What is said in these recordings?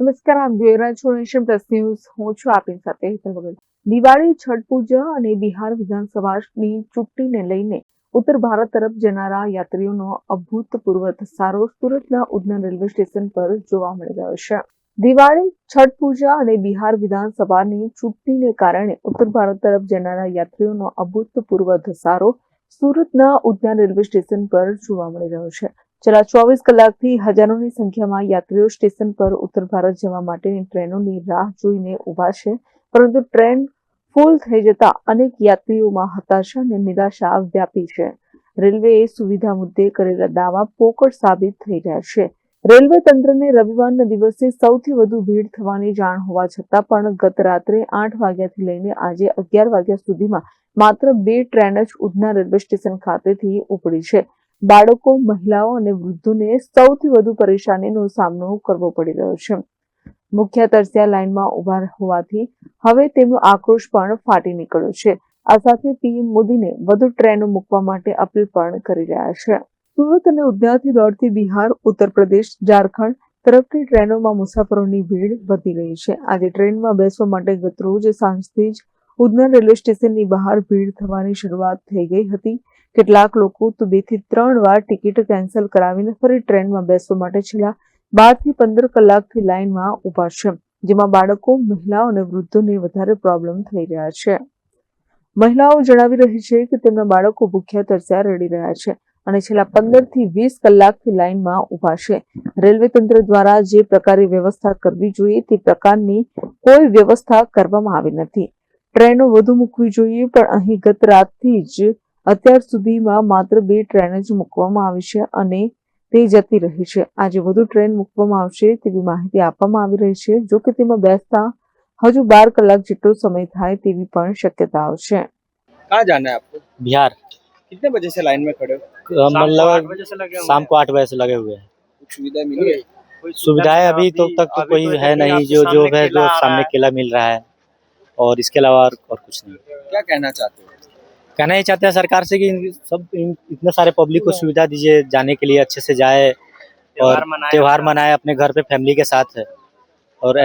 નમસ્કાર, આપ જોઈ રહ્યા છો નેશન પ્લસ ન્યૂઝ. હું છું આપની સાથે હેતલ વગર. દિવાળી, છઠ પૂજા અને બિહાર વિધાનસભાની ચૂંટણીને લઈને ઉત્તર ભારત તરફ જનારા યાત્રીઓનો અભૂતપૂર્વ ધસારો સુરતના ઉધના રેલવે સ્ટેશન પર જોવા મળી રહ્યો છે. દિવાળી, છઠ પૂજા અને બિહાર વિધાનસભાની ચૂંટણીને કારણે ઉત્તર ભારત તરફ જનારા યાત્રીઓનો અભૂતપૂર્વ ધસારો સુરતના ઉધના રેલવે સ્ટેશન પર જોવા મળી રહ્યો છે. છેલ્લા ચોવીસ કલાકથી હજારોની સંખ્યામાં યાત્રીઓ સ્ટેશન પર ઉત્તર ભારત જવા માટેની ટ્રેનોની રાહ જોઈને ઊભા છે. પરંતુ ટ્રેન ફૂલ થઈ જતા અનેક યાત્રીઓમાં હતાશા અને નિરાશા વ્યાપી છે. રેલવેએ સુવિધા મુદ્દે કરેલા દાવા પોકળ સાબિત થઈ રહ્યા છે. રેલવે તંત્રને રવિવારના દિવસે સૌથી વધુ ભીડ થવાની જાણ હોવા છતાં પણ ગત રાત્રે આઠ વાગ્યાથી લઈને આજે અગિયાર વાગ્યા સુધીમાં માત્ર બે ટ્રેન જ ઉધના રેલવે સ્ટેશન ખાતેથી ઉપડી છે. બાળકો, મહિલાઓ અને વૃદ્ધોને સૌથી વધુ પરેશાનીનો સામનો કરવો પડી રહ્યો છે. મુખ્ય તરસ્યા લાઇનમાં ઊભા હોવાથી હવે તેમનો આક્રોશ પણ ફાટી નીકળ્યો છે. આ સાથે પીએમ મોદીને વધુ ટ્રેનો મૂકવા માટે અપીલ પણ કરી રહ્યા છે. સુરત અને ઉદ્યાથી દોડતી બિહાર, ઉત્તર પ્રદેશ, ઝારખંડ તરફની ટ્રેનોમાં મુસાફરોની ભીડ વધી રહી છે. આજે ટ્રેનમાં બેસવા માટે ગતરોજ સાંજથી જ ઉધના રેલવે સ્ટેશનની બહાર ભીડ થવાની શરૂઆત થઈ ગઈ હતી. કેટલાક લોકો તો બેથી ત્રણ વાર ટિકિટ કેન્સલ કરાવીને ફરી ટ્રેનમાં બેસવા માટે છેલ્લા બારથી પંદર કલાકથી લાઇનમાં ઊભા છે, જેમાં બાળકો, મહિલાઓ અને વૃદ્ધોને વધારે પ્રોબ્લેમ થઈ રહ્યા છે. મહિલાઓ જણાવી રહી છે કે તેમના બાળકો ભૂખ્યા તરસ્યા રડી રહ્યા છે અને છેલ્લા પંદરથી વીસ કલાકથી લાઇનમાં ઊભા છે. રેલવે તંત્ર દ્વારા જે પ્રકારે વ્યવસ્થા કરવી જોઈએ તે પ્રકારની કોઈ વ્યવસ્થા કરવામાં આવી નથી. ટ્રેનો વધુ મૂકવી જોઈએ, પણ અહીં ગત રાતથી જ અત્યાર સુધીમાં માત્ર બે ટ્રેન જ મૂકવામાં આવી છે અને તે જતી રહી છે આજે વધુ ટ્રેન મૂકવામાં આવશે તેવી માહિતી આપવામાં આવી રહી છે જો કે તેમાં બેસતા હજુ બાર કલાક જેટલો સમય થાય તેવી પણ શક્યતાઓ છે कहाँ जाना है आपको बिहार कितने बजे से लाइन में खड़े हो मतलब शाम को आठ बजे से लगे हुए हैं कुछ सुविधा मिली है सुविधाएं अभी तो तक तो कोई है नहीं जो जो है जो सामने केला मिल रहा है और इसके अलावा और, और कुछ नहीं क्या कहना चाहते हो कहना ही चाहते हैं सरकार से कि सब इन- इतने सारे पब्लिक को सुविधा दीजिए जाने के लिए अच्छे से जाए और त्योहार मनाए। अपने घर पे फैमिली के साथ है। और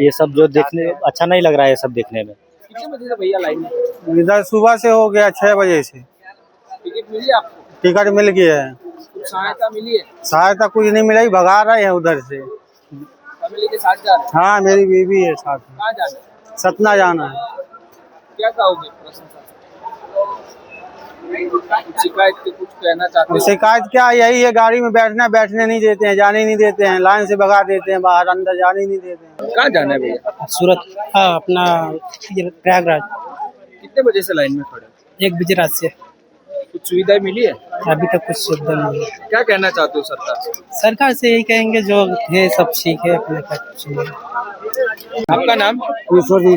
ये सब जो देखने अच्छा नहीं लग रहा है ये सब देखने में। कितने बजे से भैया लाइन में? खड़े? इधर सुबह से हो गया छह बजे से। टिकट मिली आपको? टिकट मिल गया है। सहायता मिली है? सहायता कुछ नहीं मिला भगा रहे हैं उधर से। फैमिली के साथ जा रहे हैं? हाँ मेरी बीवी है साथ में। कहाँ जाना है? सतना जाना है। क्या कहोगे शिकायत के कुछ कहना चाहते हो? शिकायत क्या यही है गाड़ी में बैठना बैठने नहीं देते हैं जाने नहीं देते हैं लाइन से भगा देते हैं बाहर अंदर जाने नहीं देते हैं। कहाँ जाना है भैया? सूरत हाँ अपना प्रयागराज। कितने बजे से लाइन में खड़े एक बजे रात से। कुछ सुविधाएँ मिली है? अभी तक कुछ सुविधा नहीं है क्या कहना चाहते हो सरकार से? सरकार से यही कहेंगे जो है सब ठीक है अपने। आपका नाम? ईश्वर जी।